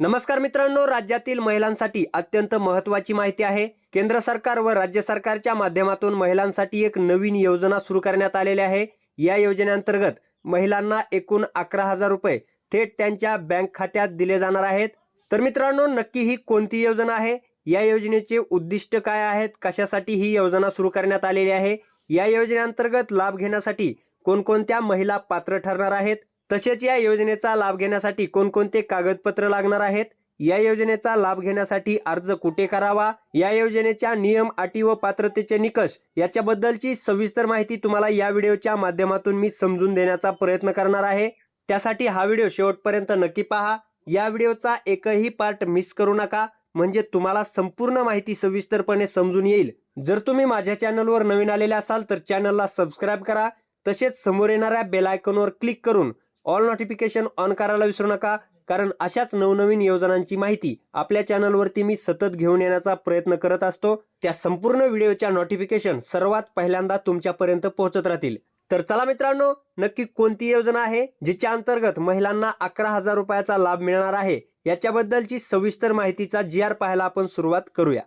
नमस्कार मित्रांनो राज्यातील महिलांसाठी अत्यंत महत्त्वाची माहिती आहे. केंद्र सरकार व राज्य सरकारच्या माध्यमातून महिलांसाठी एक नवीन योजना सुरू करण्यात आलेली आहे. या योजनेअंतर्गत महिलांना एकूण अकरा हजार रुपये थेट त्यांच्या बँक खात्यात दिले जाणार आहेत. तर मित्रांनो नक्की ही कोणती योजना आहे? या योजनेचे उद्दिष्ट काय आहेत? कशासाठी ही योजना सुरू करण्यात आलेली आहे? या योजनेअंतर्गत लाभ घेण्यासाठी कोणकोणत्या महिला पात्र ठरणार आहेत? तसेच या योजनेचा लाभ घेण्यासाठी कोणकोणते कागदपत्र लागणार आहेत? या योजनेचा लाभ घेण्यासाठी अर्ज कुठे करावा? या योजनेच्या नियम अटी व पात्रतेचे निकष याच्याबद्दलची सविस्तर माहिती तुम्हाला या व्हिडिओच्या माध्यमातून मी समजून देण्याचा प्रयत्न करणार आहे. त्यासाठी हा व्हिडिओ शेवटपर्यंत नक्की पहा. या व्हिडिओचा एकही पार्ट मिस करू नका. म्हणजे तुम्हाला संपूर्ण माहिती सविस्तरपणे समजून येईल. जर तुम्ही माझ्या चॅनलवर नवीन आलेले असाल तर चॅनलला सबस्क्राईब करा. तसेच समोर येणाऱ्या बेलायकॉनवर क्लिक करून ऑल नोटिफिकेशन ऑन करायला विसरू नका. कारण अशाच नवनवीन योजनांची माहिती आपल्या चॅनलवरती मी सतत घेऊन येण्याचा प्रयत्न करत असतो. त्या संपूर्ण व्हिडिओच्या नोटिफिकेशन सर्वात पहिल्यांदा तुमच्यापर्यंत पोहोचत राहतील. तर चला मित्रांनो नक्की कोणती योजना आहे जिच्या अंतर्गत महिलांना अकरा हजार रुपयाचा लाभ मिळणार आहे याच्याबद्दलची सविस्तर माहितीचा जी आर पाहायला आपण सुरुवात करूया.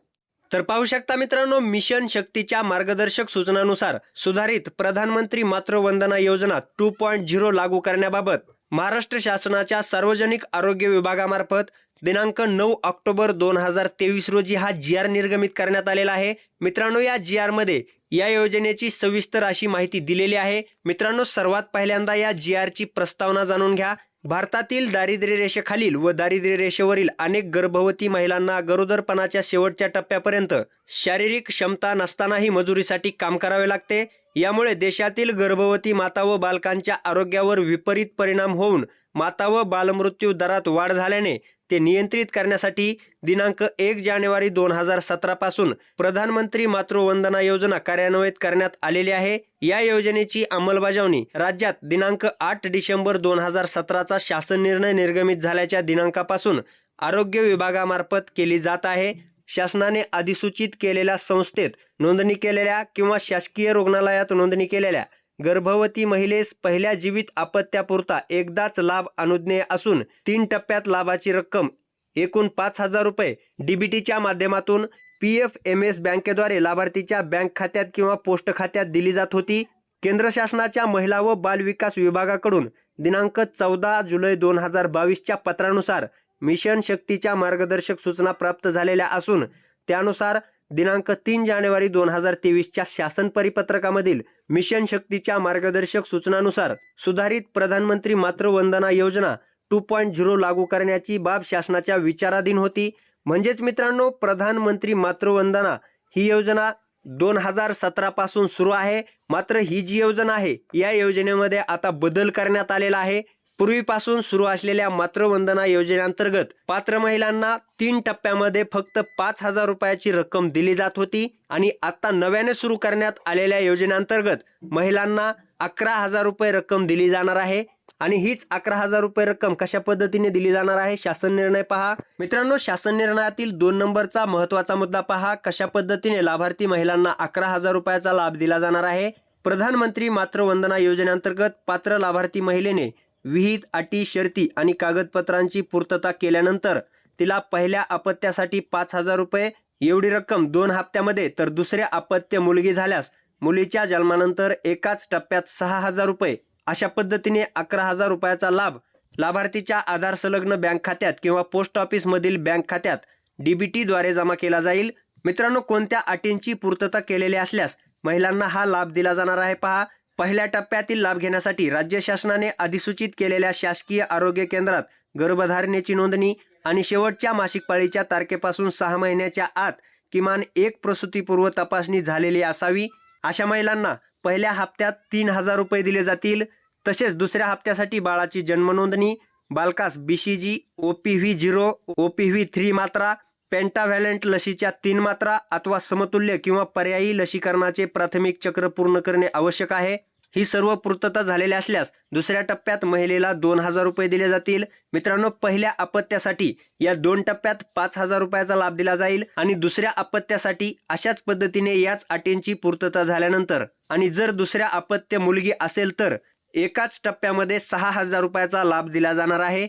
तर पाहू शकता मित्रांनो मिशन शक्तीच्या मार्गदर्शक सूचनानुसार सुधारित प्रधानमंत्री मातृवंदना योजना टू पॉईंट झिरो लागू करण्याबाबत महाराष्ट्र शासनाच्या सार्वजनिक आरोग्य विभागामार्फत दिनांक नऊ ऑक्टोबर दोन हजार तेवीस रोजी हा जी आर निर्गमित करण्यात आलेला आहे. मित्रांनो या जी आरमध्ये या योजनेची सविस्तर अशी माहिती दिलेली आहे. मित्रांनो सर्वात पहिल्यांदा या जी आरची प्रस्तावना जाणून घ्या. भारतातील दारिद्र्य रेषेखालील व दारिद्र्य रेषेवरील अनेक गर्भवती महिलांना गरोदरपणाच्या शेवटच्या टप्प्यापर्यंत शारीरिक क्षमता नसतानाही मजुरीसाठी काम करावे लागते. यामुळे देशातील गर्भवती माता व बालकांच्या आरोग्यावर विपरीत परिणाम होऊन माता व बालमृत्यू दरात वाढ झाल्याने ते नियंत्रित करण्यासाठी दिनांक एक जानेवारी दोन हजार सतरापासून प्रधानमंत्री मातृवंदना योजना कार्यान्वित करण्यात आलेली आहे. या योजनेची अंमलबजावणी राज्यात दिनांक आठ डिसेंबर दोन हजार सतराचा शासन निर्णय निर्गमित झाल्याच्या दिनांकापासून आरोग्य विभागामार्फत केली जात आहे. शासनाने अधिसूचित केलेल्या संस्थेत नोंदणी केलेल्या किंवा शासकीय रुग्णालयात नोंदणी केलेल्या गर्भवती महिलेस पहिल्या जीवित अपत्यापुरता एकदाच लाभ अनुज्ञेय असून तीन टप्प्यात लाभाची रक्कम एकूण पाच हजार रुपये डीबीटीच्या माध्यमातून पी एफ एम एस बँकेद्वारे लाभार्थीच्या बँक खात्यात किंवा पोस्ट खात्यात दिली जात होती. केंद्र शासनाच्या महिला व बाल विकास विभागाकडून दिनांक चौदा जुलै दोन हजार बावीसच्या पत्रानुसार मिशन शक्तीच्या मार्गदर्शक सूचना प्राप्त झालेल्या असून त्यानुसार दिनांक तीन जानेवारी दोन हजार तेवीसच्या शासन परिपत्रकामधील मिशन शक्तीच्या मार्गदर्शक सूचनानुसार सुधारित प्रधानमंत्री मातृवंदना योजना टू पॉईंट झिरो लागू करण्याची बाब शासनाच्या विचाराधीन होती. म्हणजेच मित्रांनो प्रधानमंत्री मातृवंदना ही योजना दोन हजार सतरापासून सुरू आहे. मात्र ही जी योजना आहे या योजनेमध्ये आता बदल करण्यात आलेला आहे. पूर्वीपासून सुरू असलेल्या मातृवंदना योजनेअंतर्गत पात्र महिलांना तीन टप्प्यामध्ये फक्त पाच हजार रुपयाची रक्कम दिली जात होती आणि आता नव्याने सुरू करण्यात आलेल्या योजनेअंतर्गत महिलांना अकरा हजार रुपये रक्कम दिली जाणार आहे. आणि हीच अकरा हजार रुपये रक्कम कशा पद्धतीने दिली जाणार आहे शासन निर्णय पहा. मित्रांनो शासन निर्णयातील दोन नंबरचा महत्त्वाचा मुद्दा पहा. कशा पद्धतीने लाभार्थी महिलांना अकरा हजार रुपयाचा लाभ दिला जाणार आहे? प्रधानमंत्री मातृवंदना योजनेअंतर्गत पात्र लाभार्थी महिलेने विहित अटी शर्ती आणि कागदपत्रांची पूर्तता केल्यानंतर तिला पहिल्या अपत्यासाठी पाच हजार रुपये एवढी रक्कम दोन हप्त्यामध्ये तर दुसऱ्या अपत्य मुलगी झाल्यास मुलीच्या जन्मानंतर एकाच टप्प्यात सहा हजार रुपये. अशा पद्धतीने अकरा हजार रुपयाचा लाभ लाभार्थीच्या आधार संलग्न बँक खात्यात किंवा पोस्ट ऑफिसमधील बँक खात्यात डी बी टीद्वारे जमा केला जाईल. मित्रांनो कोणत्या अटींची पूर्तता केलेली असल्यास महिलांना हा लाभ दिला जाणार आहे पहा. पहिल्या टप्प्यातील लाभ घेण्यासाठी राज्य शासनाने अधिसूचित केलेल्या शासकीय आरोग्य केंद्रात गर्भधारणेची नोंदणी आणि शेवटच्या मासिक पाळीच्या तारखेपासून सहा महिन्याच्या आत किमान एक प्रसूतीपूर्व तपासणी झालेली असावी अशा महिलांना पहिल्या हप्त्यात तीन हजार रुपये दिले जातील. तसेच दुसऱ्या हप्त्यासाठी बाळाची जन्मनोंदणी बालकास B C G O P V zero O P V three मात्रा पेंटाव्हॅलेंट लसीच्या तीन मात्रा अथवा समतुल्य किंवा पर्यायी लसीकरणाचे प्राथमिक चक्र पूर्ण करणे आवश्यक आहे. ही सर्व पूर्तता झालेल्या असल्यास दुसऱ्या टप्प्यात महिलेला दोन हजार रुपये दिले जातील. मित्रांनो पहिल्या अपत्यासाठी या दोन टप्प्यात पाच हजार रुपयाचा लाभ दिला जाईल आणि दुसऱ्या अपत्यासाठी अशाच पद्धतीने याच अटींची पूर्तता झाल्यानंतर आणि जर दुसऱ्या अपत्य मुलगी असेल तर एकाच टप्प्यामध्ये सहा हजार रुपयाचा लाभ दिला जाणार आहे.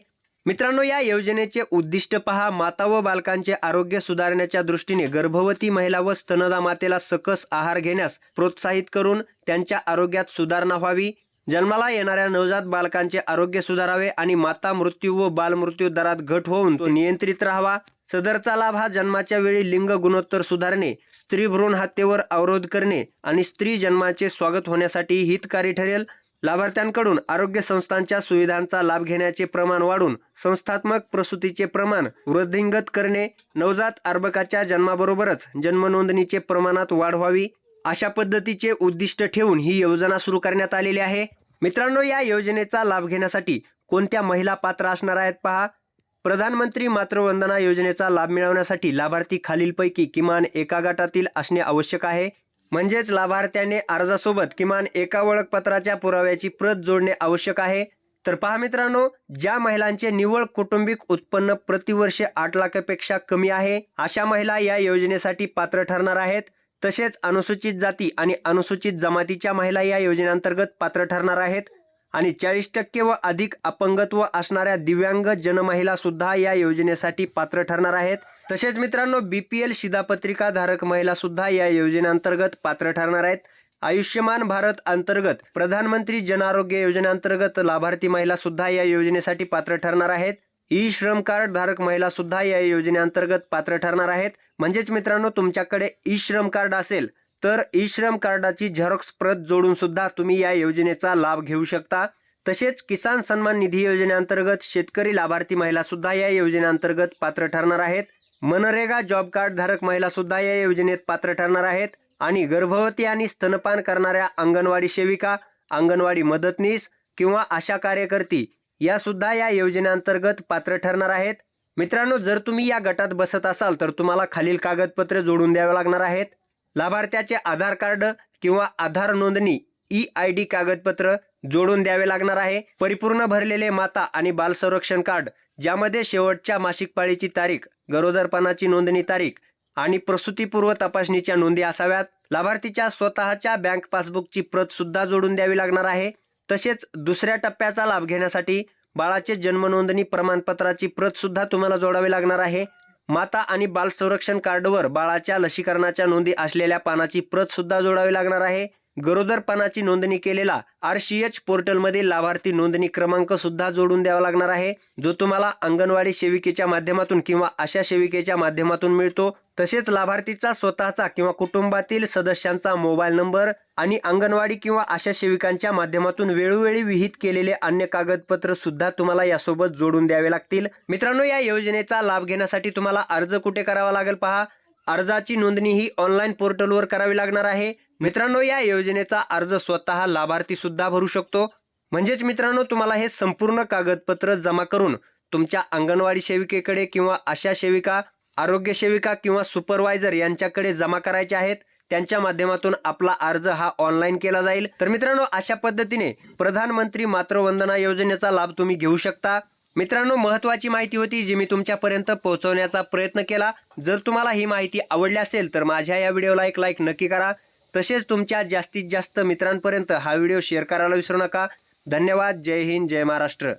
मित्रांनो या योजनेचे उद्दिष्ट पहा. माता व बालकांचे आरोग्य सुधारण्याच्या दृष्टीने गर्भवती महिला व स्तनदा मातेला सकस आहार घेण्यास प्रोत्साहित करून त्यांच्या आरोग्यात सुधारणा व्हावी. जन्माला येणाऱ्या नवजात बालकांचे आरोग्य सुधारावे आणि माता मृत्यू व बालमृत्यू दरात घट होऊन तो नियंत्रित राहावा. सदरचा लाभ हा जन्माच्या वेळी लिंग गुणोत्तर सुधारणे स्त्री भ्रूण हत्येवर अवरोध करणे आणि स्त्री जन्माचे स्वागत होण्यासाठी हितकारी ठरेल. लाभार्थ्यांकडून आरोग्य संस्थांच्या सुविधांचा लाभ घेण्याचे प्रमाण वाढून संस्थात्मक प्रसूतीचे प्रमाण वृद्धिंगत करणे नवजात अर्भकाच्या जन्माबरोबरच जन्मनोंदणीचे प्रमाणात वाढ व्हावी अशा पद्धतीचे उद्दिष्ट ठेवून ही योजना सुरू करण्यात आलेली आहे. मित्रांनो या योजनेचा लाभ घेण्यासाठी कोणत्या महिला पात्र असणार आहेत पहा. प्रधानमंत्री मातृवंदना योजनेचा लाभ मिळवण्यासाठी लाभार्थी खालीलपैकी किमान एका गटातील असणे आवश्यक आहे. म्हणजेच लाभार्थ्याने अर्जासोबत किमान एका ओळखपत्राच्या पुराव्याची प्रत जोडणे आवश्यक आहे. तर पहा मित्रांनो ज्या महिलांचे निव्वळ कौटुंबिक उत्पन्न प्रतिवर्षे आठ लाखापेक्षा कमी आहे अशा महिला या योजनेसाठी पात्र ठरणार आहेत. तसेच अनुसूचित जाती आणि अनुसूचित जमातीच्या महिला या योजनेअंतर्गत पात्र ठरणार आहेत. आणि चाळीस टक्के व अधिक अपंगत्व असणाऱ्या दिव्यांग जनमहिला सुद्धा या योजनेसाठी पात्र ठरणार आहेत. तसेच मित्रांनो बी पी एल शिधापत्रिका धारक महिला सुद्धा या योजनेअंतर्गत पात्र ठरणार आहेत. आयुष्यमान भारत अंतर्गत प्रधानमंत्री जन आरोग्य योजनेअंतर्गत लाभार्थी महिला सुद्धा या योजनेसाठी पात्र ठरणार आहेत. ई श्रम कार्ड धारक महिला सुद्धा या योजनेअंतर्गत पात्र ठरणार आहेत. म्हणजेच मित्रांनो तुमच्याकडे ई श्रम कार्ड असेल तर ई श्रम कार्डाची झेरॉक्स प्रत जोडून सुद्धा तुम्ही या योजनेचा लाभ घेऊ शकता. तसेच किसान सन्मान निधी योजनेअंतर्गत शेतकरी लाभार्थी महिला सुद्धा या योजनेअंतर्गत पात्र ठरणार आहेत. मनरेगा जॉब कार्ड धारक महिला सुद्धा या योजनेत पात्र ठरणार आहेत. आणि गर्भवती आणि स्तनपान करणाऱ्या अंगणवाडी सेविका अंगणवाडी मदतनीस किंवा आशा कार्यकर्ती या सुद्धा या योजनेअंतर्गत पात्र ठरणार आहेत. मित्रांनो जर तुम्ही या गटात बसत असाल तर तुम्हाला खालील कागदपत्रे जोडून द्यावे लागणार आहेत. लाभार्थ्याचे आधार कार्ड किंवा आधार नोंदणी ई आय डी कागदपत्र जोडून द्यावे लागणार आहे. परिपूर्ण भरलेले माता आणि बाल संरक्षण कार्ड ज्यामध्ये शेवटच्या मासिक पाळीची तारीख गरोदरपणाची नोंदणी तारीख आणि प्रसूतीपूर्व तपासणीच्या नोंदी असाव्यात. लाभार्थीच्या स्वतःच्या बँक पासबुकची प्रत सुद्धा जोडून द्यावी लागणार आहे. तसेच दुसऱ्या टप्प्याचा लाभ घेण्यासाठी बाळाचे जन्म नोंदणी प्रमाणपत्राची प्रत सुद्धा तुम्हाला जोडावी लागणार आहे. माता आणि बाल संरक्षण कार्डवर बाळाच्या लसीकरणाच्या नोंदी असलेल्या पानाची प्रत सुद्धा जोडावी लागणार आहे. गरोदरपणाची नोंदणी केलेला आर सी एच पोर्टलमधील लाभार्थी नोंदणी क्रमांक सुद्धा जोडून द्यावा लागणार आहे. जो तुम्हाला अंगणवाडी सेविकेच्या माध्यमातून किंवा आशा सेविकेच्या माध्यमातून मिळतो तसेच लाभार्थीचा स्वतःचा किंवा कुटुंबातील सदस्यांचा मोबाईल नंबर आणि अंगणवाडी किंवा अशा सेविकांच्या माध्यमातून वेळोवेळी विहित केलेले अन्य कागदपत्र सुद्धा तुम्हाला यासोबत जोडून द्यावे लागतील. मित्रांनो या योजनेचा लाभ घेण्यासाठी तुम्हाला अर्ज कुठे करावा लागेल पहा? अर्जाची नोंदणी ही ऑनलाईन पोर्टलवर करावी लागणार आहे. मित्रांनो या योजनेचा अर्ज स्वतः लाभार्थी सुद्धा भरू शकतो. म्हणजेच मित्रांनो तुम्हाला हे संपूर्ण कागदपत्र जमा करून तुमच्या अंगणवाडी सेविकेकडे किंवा आशा सेविका आरोग्य सेविका किंवा सुपरवायझर यांच्याकडे जमा करायचे आहेत. त्यांच्या माध्यमातून आपला अर्ज हा ऑनलाईन केला जाईल. तर मित्रांनो अशा पद्धतीने प्रधानमंत्री मातृवंदना योजनेचा लाभ तुम्ही घेऊ शकता. मित्रांनो महत्त्वाची माहिती होती जी मी तुमच्यापर्यंत पोहोचवण्याचा प्रयत्न केला. जर तुम्हाला ही माहिती आवडली असेल तर माझ्या या व्हिडिओला एक लाईक नक्की करा. तसेच तुमच्या जास्तीत जास्त मित्रांपर्यंत हा व्हिडिओ शेअर करायला विसरू नका. धन्यवाद. जय हिंद जय महाराष्ट्र.